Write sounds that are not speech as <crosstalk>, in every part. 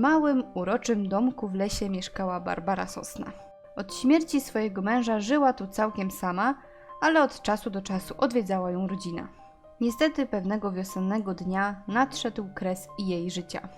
małym, uroczym domku w lesie mieszkała Barbara Sosna. Od śmierci swojego męża żyła tu całkiem sama, ale od czasu do czasu odwiedzała ją rodzina. Niestety pewnego wiosennego dnia nadszedł kres jej życia.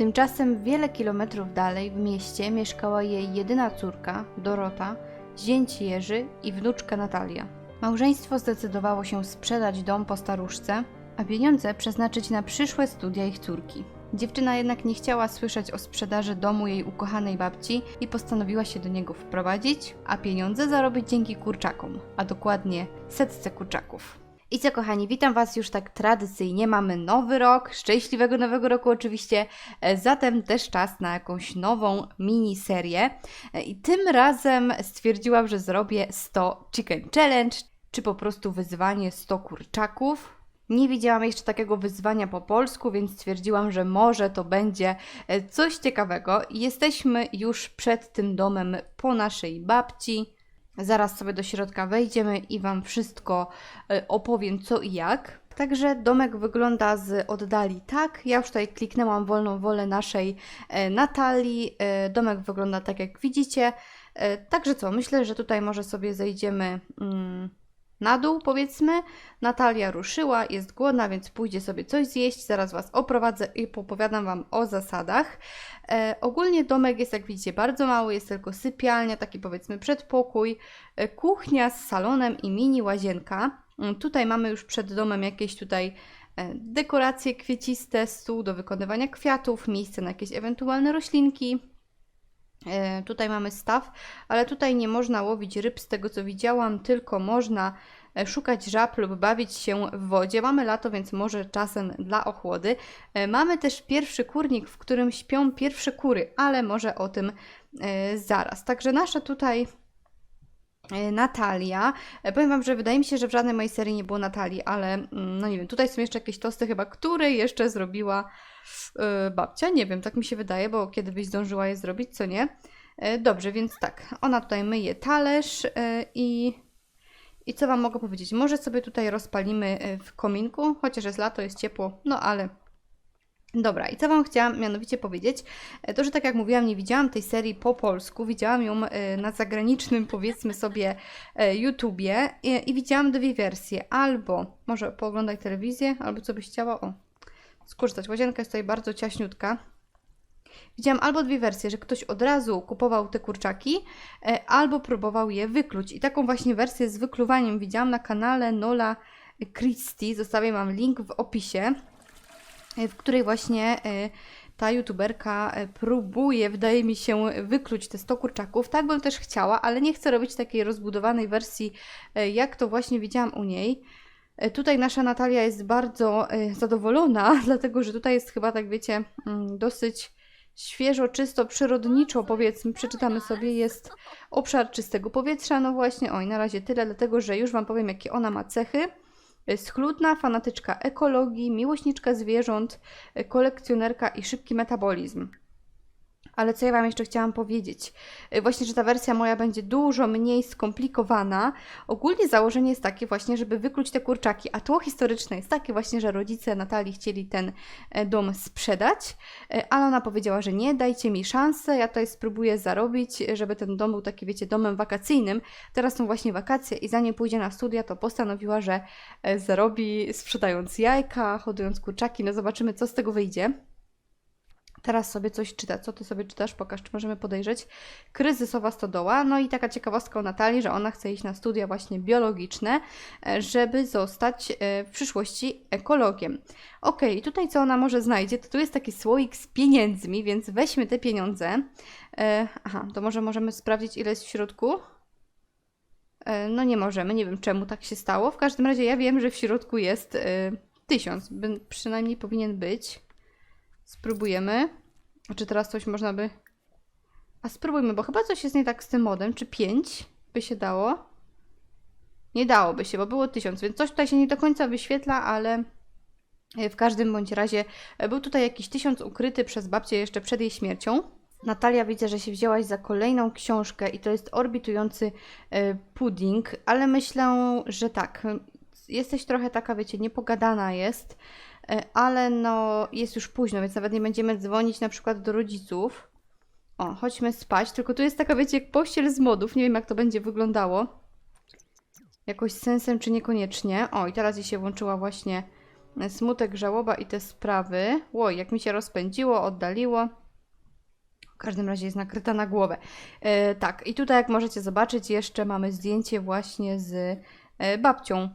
Tymczasem wiele kilometrów dalej w mieście mieszkała jej jedyna córka, Dorota, zięć Jerzy i wnuczka Natalia. Małżeństwo zdecydowało się sprzedać dom po staruszce, a pieniądze przeznaczyć na przyszłe studia ich córki. Dziewczyna jednak nie chciała słyszeć o sprzedaży domu jej ukochanej babci i postanowiła się do niego wprowadzić, a pieniądze zarobić dzięki kurczakom, a dokładnie setce kurczaków. I co kochani, witam Was już tak tradycyjnie. Mamy nowy rok, szczęśliwego nowego roku oczywiście, e, zatem też czas na jakąś nową miniserię. E, I tym razem stwierdziłam, że zrobię 100 Chicken Challenge, czy po prostu wyzwanie 100 kurczaków. Nie widziałam jeszcze takiego wyzwania po polsku, więc stwierdziłam, że może to będzie e, coś ciekawego. Jesteśmy już przed tym domem po naszej babci. Zaraz sobie do środka wejdziemy i Wam wszystko e, opowiem co i jak. Także domek wygląda z oddali tak. Ja już tutaj kliknęłam wolną wolę naszej e, Natalii. E, Domek wygląda tak jak widzicie. Także co, myślę, że tutaj może sobie zejdziemy mm, na dół powiedzmy. Natalia ruszyła, jest głodna, więc pójdzie sobie coś zjeść. Zaraz Was oprowadzę i opowiadam Wam o zasadach. E, ogólnie domek jest, jak widzicie, bardzo mały, jest tylko sypialnia, taki powiedzmy przedpokój, e, kuchnia z salonem i mini łazienka. Mm, Tutaj mamy już przed domem jakieś tutaj e, dekoracje kwieciste, stół do wykonywania kwiatów, miejsce na jakieś ewentualne roślinki. E, Tutaj mamy staw, ale tutaj nie można łowić ryb, z tego co widziałam, tylko można e, szukać żab lub bawić się w wodzie. Mamy lato, więc może czasem dla ochłody. E, Mamy też pierwszy kurnik, w którym śpią pierwsze kury, ale może o tym zaraz. Także nasza tutaj Natalia. Powiem Wam, że wydaje mi się, że w żadnej mojej serii nie było Natalii, ale mm, no nie wiem, tutaj są jeszcze jakieś tosty chyba, które jeszcze zrobiła babcia. Nie wiem, tak mi się wydaje, bo kiedy byś zdążyła je zrobić, co nie? E, Dobrze, więc tak, ona tutaj myje talerz e, i, i co Wam mogę powiedzieć? Może sobie tutaj rozpalimy e, w kominku, chociaż jest lato, jest ciepło, no ale Dobra, i co Wam chciałam mianowicie powiedzieć? To, że tak jak mówiłam, nie widziałam tej serii po polsku, widziałam ją na zagranicznym, powiedzmy sobie, YouTubie i, i widziałam dwie wersje. Albo może pooglądaj telewizję, albo co byś chciała, o, skorzystać. Łazienka jest tutaj bardzo ciaśniutka. Widziałam albo dwie wersje, że ktoś od razu kupował te kurczaki, e, albo próbował je wykluć. I taką właśnie wersję z wykluwaniem widziałam na kanale Nola Christie. Zostawię Wam link w opisie e, w której właśnie e, ta youtuberka próbuje, wydaje mi się, wykluć te 100 kurczaków. Tak bym też chciała, ale nie chcę robić takiej rozbudowanej wersji, jak to właśnie widziałam u niej. E, Tutaj nasza Natalia jest bardzo e, zadowolona, <laughs> dlatego że tutaj jest chyba, tak wiecie, mm, dosyć świeżo, czysto, przyrodniczo, powiedzmy, przeczytamy sobie, jest obszar czystego powietrza. No właśnie, oj, na razie tyle, dlatego że już Wam powiem, jakie ona ma cechy. Schludna, fanatyczka ekologii, miłośniczka zwierząt, e, kolekcjonerka i szybki metabolizm. Ale co ja Wam jeszcze chciałam powiedzieć? E, Właśnie, że ta wersja moja będzie dużo mniej skomplikowana. Ogólnie założenie jest takie właśnie, żeby wykluć te kurczaki, a tło historyczne jest takie właśnie, że rodzice Natalii chcieli ten e, dom sprzedać, e, ale ona powiedziała, że nie, dajcie mi szansę, ja tutaj spróbuję zarobić, e, żeby ten dom był taki, wiecie, domem wakacyjnym. Teraz są właśnie wakacje i zanim pójdzie na studia, to postanowiła, że zarobi sprzedając jajka, hodując kurczaki. No zobaczymy, co z tego wyjdzie. Teraz sobie coś czyta. Co ty sobie czytasz? Pokaż, czy możemy podejrzeć. Kryzysowa stodoła. No i taka ciekawostka o Natalii, że ona chce iść na studia właśnie biologiczne, e, żeby zostać e, w przyszłości ekologiem. Ok, i tutaj co ona może znajdzie, to tu jest taki słoik z pieniędzmi, więc weźmy te pieniądze. E, Aha, to może możemy sprawdzić, ile jest w środku. No nie możemy, nie wiem czemu tak się stało. W każdym razie ja wiem, że w środku jest tysiąc, przynajmniej powinien być. Spróbujemy. Czy teraz coś można by. A spróbujmy, bo chyba coś jest nie tak z tym modem. Czy 5 by się dało? Nie dałoby się, bo było 1000, więc coś tutaj się nie do końca wyświetla, ale e, w każdym bądź razie e, był tutaj jakiś 1000 ukryty przez babcię jeszcze przed jej śmiercią. Natalia, widzę, że się wzięłaś za kolejną książkę i to jest orbitujący e, pudding, ale myślę, że tak. Jesteś trochę taka, wiecie, niepogadana jest, ale no jest już późno, więc nawet nie będziemy dzwonić na przykład do rodziców. O, chodźmy spać, tylko tu jest taka, wiecie, pościel z modów, nie wiem jak to będzie wyglądało. Jakoś sensem czy niekoniecznie. O, i teraz jej się włączyła właśnie e, smutek, żałoba i te sprawy. Oj, jak mi się rozpędziło, oddaliło. W każdym razie jest nakryta na głowę. E, tak, i tutaj jak możecie zobaczyć, jeszcze mamy zdjęcie właśnie z e, babcią.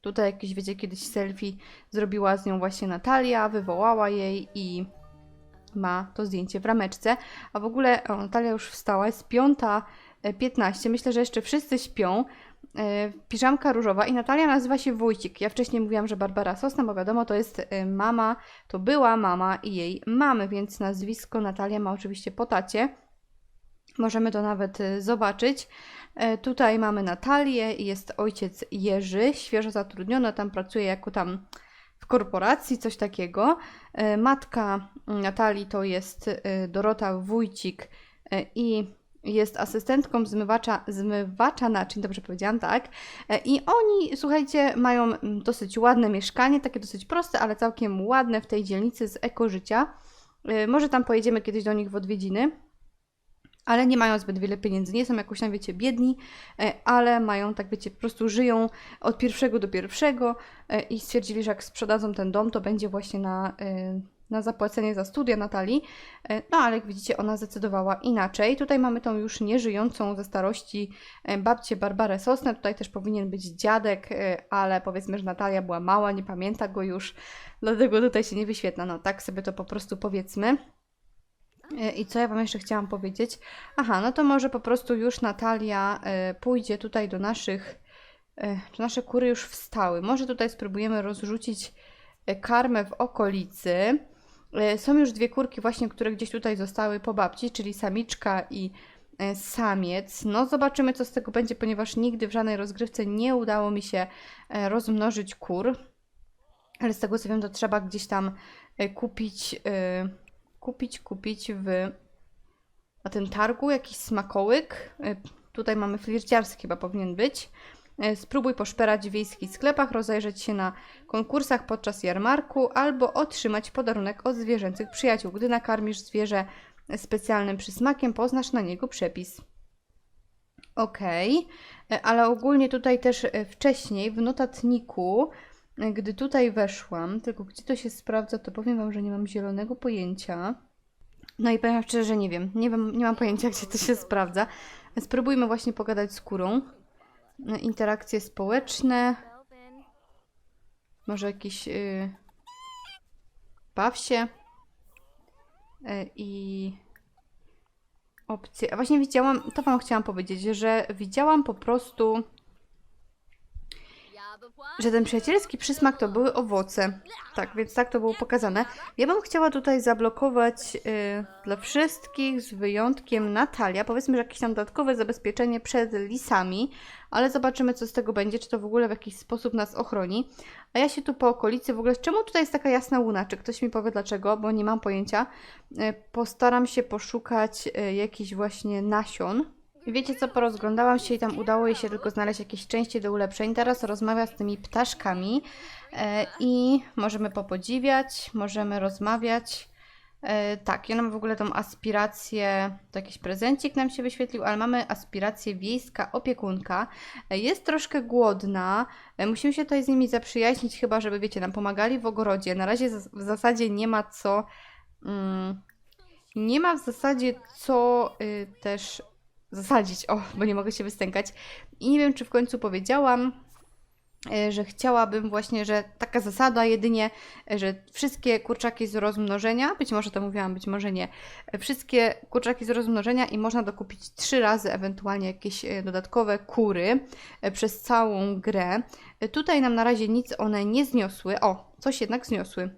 Tutaj jakieś, wiecie, kiedyś selfie zrobiła z nią właśnie Natalia, wywołała jej i ma to zdjęcie w rameczce. A w ogóle o, Natalia już wstała, jest piąta e, 15. Myślę, że jeszcze wszyscy śpią. E, Piżamka różowa i Natalia nazywa się Wójcik. Ja wcześniej mówiłam, że Barbara Sosna, bo wiadomo, to jest e, mama, to była mama i jej mamy, więc nazwisko Natalia ma oczywiście po tacie. Możemy to nawet e, zobaczyć. E, Tutaj mamy Natalię i jest ojciec Jerzy, świeżo zatrudniony, tam pracuje jako tam w korporacji, coś takiego. E, Matka Natalii to jest e, Dorota Wójcik i jest asystentką zmywacza, zmywacza naczyń, dobrze powiedziałam, tak. I oni, słuchajcie, mają mm, dosyć ładne mieszkanie, takie dosyć proste, ale całkiem ładne w tej dzielnicy z ekożycia. Może tam pojedziemy kiedyś do nich w odwiedziny ale nie mają zbyt wiele pieniędzy. Nie są jakoś tam, wiecie, biedni, e, ale mają, tak wiecie, po prostu żyją od pierwszego do pierwszego e, i stwierdzili, że jak sprzedadzą ten dom, to będzie właśnie na, e, na zapłacenie za studia Natalii. No ale jak widzicie, ona zdecydowała inaczej. Tutaj mamy tą już nieżyjącą ze starości babcię Barbarę Sosnę. Tutaj też powinien być dziadek, ale powiedzmy, że Natalia była mała, nie pamięta go już, dlatego tutaj się nie wyświetla. No tak sobie to po prostu powiedzmy. E, I co ja Wam jeszcze chciałam powiedzieć? Aha, no to może po prostu już Natalia e, pójdzie tutaj do naszych. E, czy nasze kury już wstały? Może tutaj spróbujemy rozrzucić e, karmę w okolicy. E, są już dwie kurki, właśnie, które gdzieś tutaj zostały po babci, czyli samiczka i e, samiec. No, zobaczymy, co z tego będzie, ponieważ nigdy w żadnej rozgrywce nie udało mi się e, rozmnożyć kur. Ale z tego co wiem, to trzeba gdzieś tam e, kupić. E, kupić, kupić w na tym targu jakiś smakołyk. Y, Tutaj mamy flirciarski chyba powinien być. Y, Spróbuj poszperać w wiejskich sklepach, rozejrzeć się na konkursach podczas jarmarku albo otrzymać podarunek od zwierzęcych przyjaciół. Gdy nakarmisz zwierzę specjalnym przysmakiem, poznasz na niego przepis. Okej, Y, ale ogólnie tutaj też wcześniej w notatniku, gdy tutaj weszłam, tylko gdzie to się sprawdza, to powiem Wam, że nie mam zielonego pojęcia. No i powiem szczerze, że nie wiem. Nie, wiem, nie mam pojęcia, gdzie to się sprawdza. Spróbujmy właśnie pogadać z kurą. Y, Interakcje społeczne. Może jakiś. Yy, baw się. Y, I. Opcje. A właśnie widziałam, to Wam chciałam powiedzieć, że widziałam po prostu, że ten przyjacielski przysmak to były owoce. Tak, więc tak to było pokazane. Ja bym chciała tutaj zablokować y, dla wszystkich, z wyjątkiem Natalia, powiedzmy, że jakieś tam dodatkowe zabezpieczenie przed lisami, ale zobaczymy, co z tego będzie, czy to w ogóle w jakiś sposób nas ochroni. A ja się tu po okolicy w ogóle, czemu tutaj jest taka jasna łuna? Czy ktoś mi powie dlaczego, bo nie mam pojęcia. Y, postaram się poszukać y, jakichś właśnie nasion. Wiecie co, porozglądałam się i tam udało jej się tylko znaleźć jakieś części do ulepszeń. Teraz rozmawia z tymi ptaszkami e, i możemy popodziwiać, możemy rozmawiać. E, tak, ja mam w ogóle tą aspirację, to jakiś prezencik nam się wyświetlił, ale mamy aspirację wiejska opiekunka. E, jest troszkę głodna, e, musimy się tutaj z nimi zaprzyjaźnić, chyba żeby, wiecie, nam pomagali w ogrodzie. Na razie w zasadzie nie ma co... Mm, nie ma w zasadzie co y, też zasadzić, o, bo nie mogę się wystękać. I nie wiem, czy w końcu powiedziałam, e, że chciałabym właśnie, że taka zasada jedynie, e, że wszystkie kurczaki z rozmnożenia, być może to mówiłam, być może nie, e, wszystkie kurczaki z rozmnożenia i można dokupić trzy razy ewentualnie jakieś dodatkowe kury przez całą grę. Tutaj nam na razie nic one nie zniosły. O, coś jednak zniosły.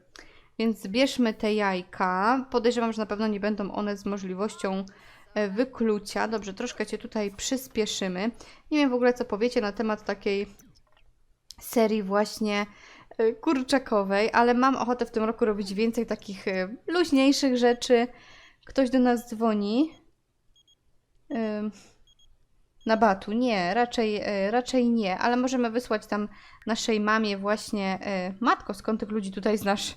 Więc zbierzmy te jajka. Podejrzewam, że na pewno nie będą one z możliwością wyklucia. Dobrze, troszkę Cię tutaj przyspieszymy. Nie wiem w ogóle, co powiecie na temat takiej serii właśnie e, kurczakowej, ale mam ochotę w tym roku robić więcej takich e, luźniejszych rzeczy. Ktoś do nas dzwoni. Na batu. Nie, raczej, e, raczej nie, ale możemy wysłać tam naszej mamie właśnie. e, Matko, skąd tych ludzi tutaj znasz?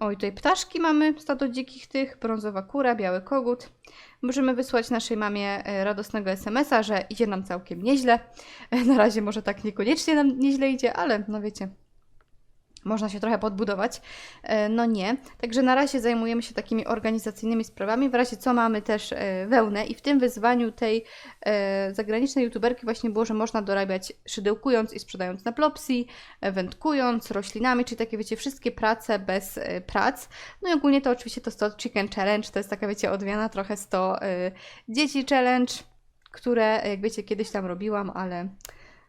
Oj, tutaj ptaszki mamy, stado dzikich tych, brązowa kura, biały kogut. Możemy wysłać naszej mamie e, radosnego SMS-a, że idzie nam całkiem nieźle. <laughs> Na razie może tak niekoniecznie nam nieźle idzie, ale no wiecie, można się trochę podbudować. E, No nie. Także na razie zajmujemy się takimi organizacyjnymi sprawami. W razie co mamy też e, wełnę i w tym wyzwaniu tej e, zagranicznej youtuberki właśnie było, że można dorabiać szydełkując i sprzedając na plopsy, e, wędkując, roślinami, czyli takie wiecie, wszystkie prace bez prac. No i ogólnie to oczywiście to 100 Chicken Challenge, to jest taka wiecie odmiana trochę 100 e, dzieci challenge, które jak wiecie kiedyś tam robiłam, ale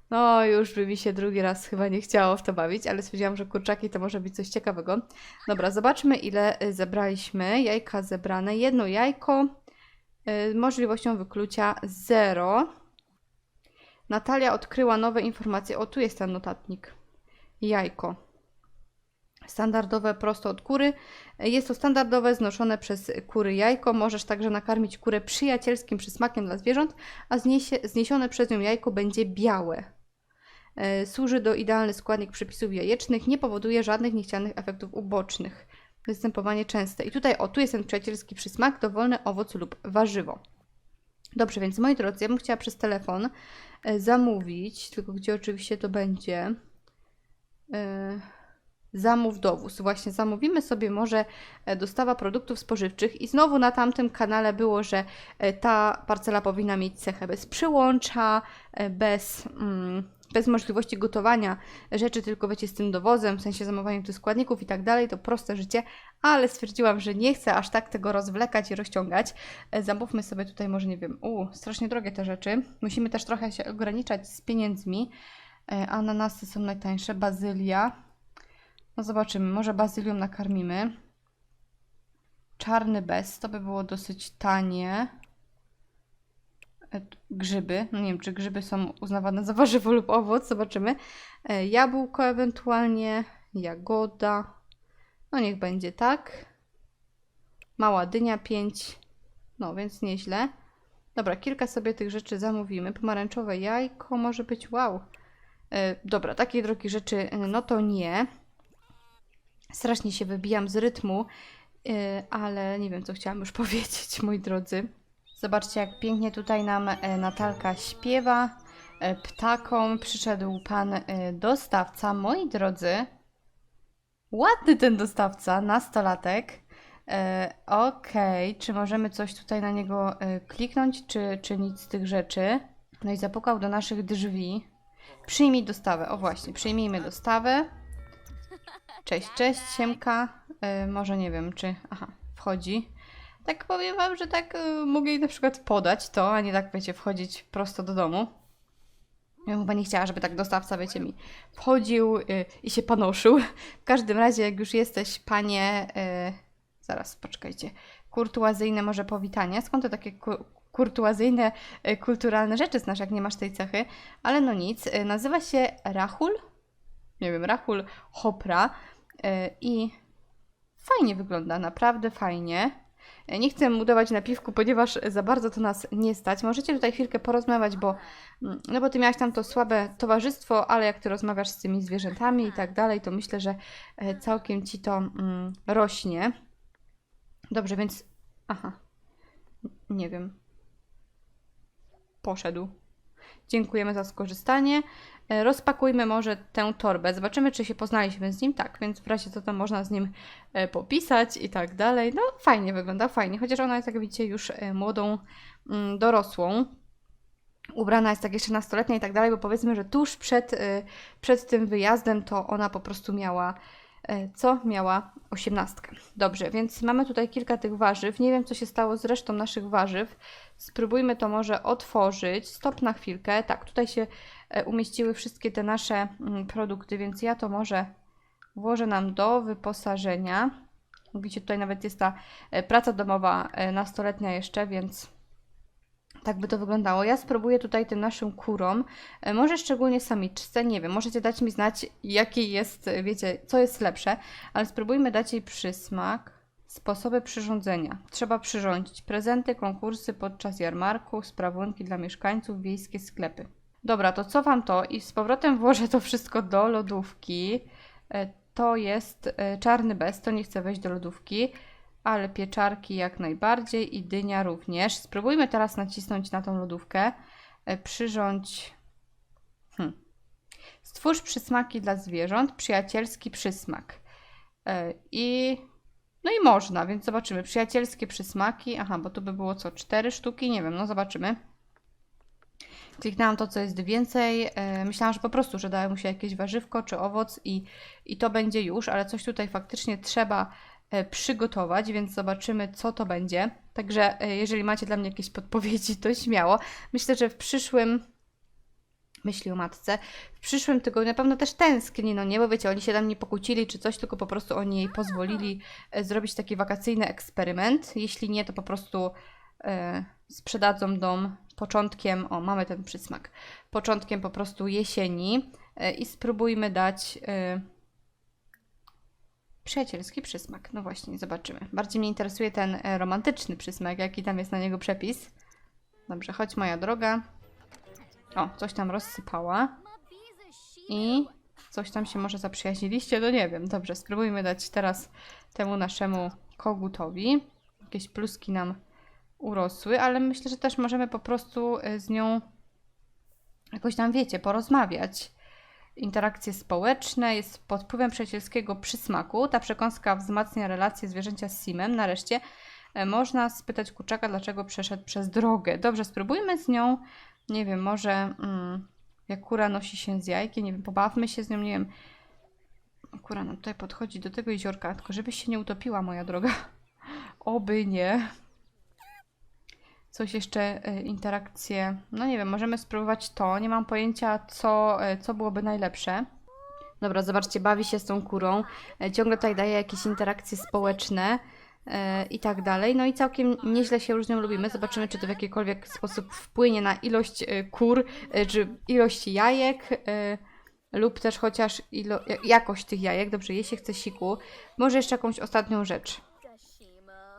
no, już by mi się drugi raz chyba nie chciało w to bawić, ale stwierdziłam, że kurczaki to może być coś ciekawego. Dobra, zobaczmy ile y, zebraliśmy. Jajka zebrane. Jedno jajko. y, Możliwością wyklucia 0. Natalia odkryła nowe informacje. O, tu jest ten notatnik. Jajko. Standardowe prosto od kury. Jest to standardowe, znoszone przez kury jajko. Możesz także nakarmić kurę przyjacielskim przysmakiem dla zwierząt, a zniesie, zniesione przez nią jajko będzie białe. E, Służy do idealny składnik przepisów jajecznych, nie powoduje żadnych niechcianych efektów ubocznych. Występowanie częste. I tutaj, o, tu jest ten przyjacielski przysmak, dowolny owoc lub warzywo. Dobrze, więc moi drodzy, ja bym chciała przez telefon e, zamówić, tylko gdzie oczywiście to będzie. E, Zamów dowóz. Właśnie zamówimy sobie może e, dostawa produktów spożywczych i znowu na tamtym kanale było, że e, ta parcela powinna mieć cechę bez przyłącza, e, bez, mm, bez możliwości gotowania rzeczy, tylko wiecie, z tym dowozem, w sensie zamawiania tych składników i tak dalej, to proste życie, ale stwierdziłam, że nie chcę aż tak tego rozwlekać i rozciągać. Zamówmy sobie tutaj może, nie wiem, u, strasznie drogie te rzeczy. Musimy też trochę się ograniczać z pieniędzmi. Ananasy są najtańsze, bazylia. No zobaczymy, może bazylią nakarmimy. Czarny bez, to by było dosyć tanie. E, Grzyby, no nie wiem, czy grzyby są uznawane za warzywo lub owoc, zobaczymy. E, Jabłko ewentualnie, jagoda. No niech będzie tak. Mała dynia 5. No więc nieźle. Dobra, kilka sobie tych rzeczy zamówimy. Pomarańczowe jajko może być, wow. E, Dobra, takiej drogiej rzeczy, no to nie. Strasznie się wybijam z rytmu, yy, ale nie wiem, co chciałam już <laughs> powiedzieć, moi drodzy. Zobaczcie, jak pięknie tutaj nam e, Natalka śpiewa. E, Ptakom przyszedł pan e, dostawca. Moi drodzy, ładny ten dostawca, nastolatek. Okej, czy możemy coś tutaj na niego kliknąć, czy, czy nic z tych rzeczy? No i zapukał do naszych drzwi. Przyjmij dostawę. O właśnie, przyjmijmy dostawę. Cześć, cześć, siemka. E, może nie wiem, czy. Aha, wchodzi. Tak powiem wam, że tak e, mogę jej na przykład podać to, a nie tak, wiecie, wchodzić prosto do domu. Ja chyba nie chciała, żeby tak dostawca, wiecie, mi wchodził e, i się panoszył. W każdym razie, jak już jesteś, panie. Zaraz, poczekajcie. Kurtuazyjne może powitanie. Skąd to takie ku, kurtuazyjne, kulturalne rzeczy znasz, jak nie masz tej cechy? Ale no nic. Nazywa się Rahul nie wiem, Rahul Hopra i fajnie wygląda, naprawdę fajnie. E, Nie chcę mu dawać napiwku, ponieważ za bardzo to nas nie stać. Możecie tutaj chwilkę porozmawiać, bo, mm, no bo ty miałaś tam to słabe towarzystwo, ale jak ty rozmawiasz z tymi zwierzętami i tak dalej, to myślę, że e, całkiem ci to mm, rośnie. Dobrze, więc. Aha. Nie wiem. Poszedł. Dziękujemy za skorzystanie. E, Rozpakujmy może tę torbę. Zobaczymy, czy się poznaliśmy z nim. Tak, więc w razie co tam można z nim e, popisać i tak dalej. No, fajnie wygląda, fajnie. Chociaż ona jest, jak widzicie, już e, młodą, mm, dorosłą. Ubrana jest tak jeszcze nastoletnia i tak dalej, bo powiedzmy, że tuż przed, przed tym wyjazdem to ona po prostu miała. Co? Miała osiemnastkę. Dobrze, więc mamy tutaj kilka tych warzyw. Nie wiem, co się stało z resztą naszych warzyw. Spróbujmy to może otworzyć. Stop na chwilkę. Tak, tutaj się umieściły wszystkie te nasze mm, produkty, więc ja to może włożę nam do wyposażenia. Widzicie, tutaj nawet jest ta e, praca domowa e, nastoletnia jeszcze, więc tak by to wyglądało. Ja spróbuję tutaj tym naszym kurom, e, może szczególnie samiczce, nie wiem, możecie dać mi znać, jaki jest, e, wiecie, co jest lepsze, ale spróbujmy dać jej przysmak. Sposoby przyrządzenia. Trzeba przyrządzić prezenty, konkursy podczas jarmarku, sprawunki dla mieszkańców, wiejskie sklepy. Dobra, to co wam to? I z powrotem włożę to wszystko do lodówki. E, To jest e, czarny bez, to nie chcę wejść do lodówki, ale pieczarki jak najbardziej i dynia również. Spróbujmy teraz nacisnąć na tą lodówkę. E, Przyrządź. Hmm. Stwórz przysmaki dla zwierząt, przyjacielski przysmak. I no i można, więc zobaczymy. Przyjacielskie przysmaki. Aha, bo tu by było co? Cztery sztuki? Nie wiem, no zobaczymy. Kliknęłam to, co jest więcej. E, myślałam, że po prostu, że daje mu się jakieś warzywko czy owoc i, i to będzie już, ale coś tutaj faktycznie trzeba e, przygotować, więc zobaczymy, co to będzie. Także e, jeżeli macie dla mnie jakieś podpowiedzi, to śmiało. Myślę, że w przyszłym myśli o matce. W przyszłym tygodniu na pewno też tęskni, no nie, bo wiecie, oni się tam nie pokłócili czy coś, tylko po prostu oni jej pozwolili zrobić taki wakacyjny eksperyment. Jeśli nie, to po prostu e, sprzedadzą dom początkiem, o mamy ten przysmak, początkiem po prostu jesieni e, i spróbujmy dać e, przyjacielski przysmak. No właśnie, zobaczymy. Bardziej mnie interesuje ten e, romantyczny przysmak, jaki tam jest na niego przepis. Dobrze, chodź moja droga. O, coś tam rozsypała. I coś tam się może zaprzyjaźniliście, no nie wiem. Dobrze, spróbujmy dać teraz temu naszemu kogutowi. Jakieś pluski nam urosły, ale myślę, że też możemy po prostu y, z nią jakoś tam, wiecie, porozmawiać. Interakcje społeczne jest pod wpływem przyjacielskiego przysmaku. Ta przekąska wzmacnia relacje zwierzęcia z Simem. Nareszcie e, można spytać kurczaka, dlaczego przeszedł przez drogę. Dobrze, spróbujmy z nią, nie wiem, może mm, jak kura nosi się z jajkiem, nie wiem, pobawmy się z nią, nie wiem. Kura nam tutaj podchodzi do tego jeziorka, tylko żebyś się nie utopiła, moja droga. <laughs> Oby nie. Coś jeszcze, e, interakcje. No nie wiem, możemy spróbować to. Nie mam pojęcia, co, e, co byłoby najlepsze. Dobra, zobaczcie, bawi się z tą kurą. E, Ciągle tutaj daje jakieś interakcje społeczne i tak dalej. No i całkiem nieźle się już z nią lubimy. Zobaczymy, czy to w jakikolwiek sposób wpłynie na ilość kur, czy ilość jajek, lub też chociaż ilo, jakość tych jajek. Dobrze, jeśli chce siku. Może jeszcze jakąś ostatnią rzecz.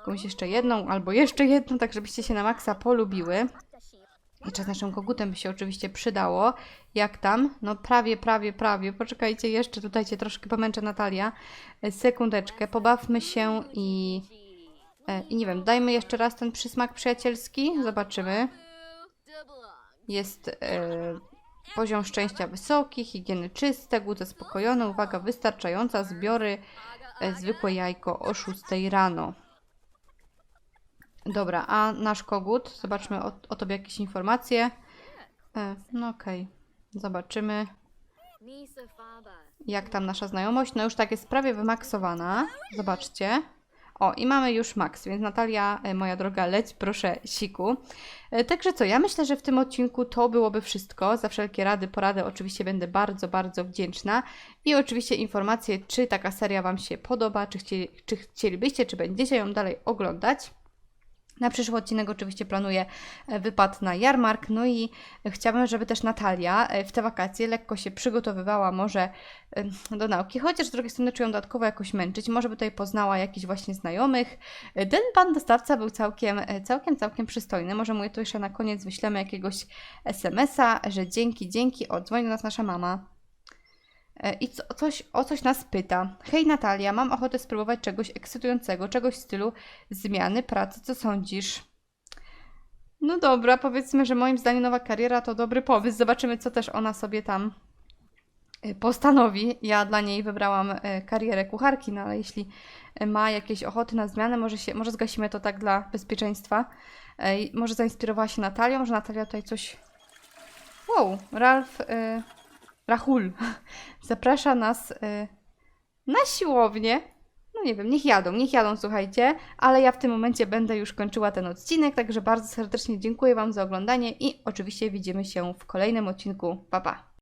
Jakąś jeszcze jedną, albo jeszcze jedną, tak żebyście się na maksa polubiły. Jeszcze z naszym kogutem by się oczywiście przydało. Jak tam? No prawie, prawie, prawie. Poczekajcie jeszcze, tutaj cię troszkę pomęczę Natalia. Sekundeczkę, pobawmy się i... e, I nie wiem, dajmy jeszcze raz ten przysmak przyjacielski. Zobaczymy. Jest e, poziom szczęścia wysoki, higieny czyste, głód zaspokojony, uwaga wystarczająca, zbiory e, zwykłe jajko o 6 rano. Dobra, a nasz kogut, zobaczmy o, o tobie jakieś informacje. E, no okej, zobaczymy jak tam nasza znajomość. No już tak jest prawie wymaksowana. Zobaczcie. O, i mamy już maks, więc Natalia, e, moja droga, leć proszę siku. E, Także co, ja myślę, że w tym odcinku to byłoby wszystko. Za wszelkie rady, porady oczywiście będę bardzo, bardzo wdzięczna. I oczywiście informacje, czy taka seria Wam się podoba, czy, chcieli, czy chcielibyście, czy będziecie ją dalej oglądać. Na przyszły odcinek oczywiście planuję e, wypad na jarmark, no i chciałabym, żeby też Natalia e, w te wakacje lekko się przygotowywała może e, do nauki, chociaż z drugiej strony czuję dodatkowo jakoś męczyć, może by tutaj poznała jakichś właśnie znajomych. E, Ten pan dostawca był całkiem, e, całkiem, całkiem przystojny, może mu jeszcze na koniec wyślemy jakiegoś SMS-a, że dzięki, dzięki, o, dzwoni do nas nasza mama. E, I co, coś, o coś nas pyta. Hej Natalia, mam ochotę spróbować czegoś ekscytującego, czegoś w stylu zmiany pracy. Co sądzisz? No dobra, powiedzmy, że moim zdaniem nowa kariera to dobry pomysł. Zobaczymy, co też ona sobie tam e, postanowi. Ja dla niej wybrałam e, karierę kucharki, no ale jeśli ma jakieś ochoty na zmianę, może, się, może zgasimy to tak dla bezpieczeństwa. Może zainspirowała się Natalią, może Natalia tutaj coś... Wow, Ralf... e, Rahul <laughs> zaprasza nas y, na siłownię. No nie wiem, niech jadą, niech jadą, słuchajcie, ale ja w tym momencie będę już kończyła ten odcinek, także bardzo serdecznie dziękuję Wam za oglądanie i oczywiście widzimy się w kolejnym odcinku. Pa, pa!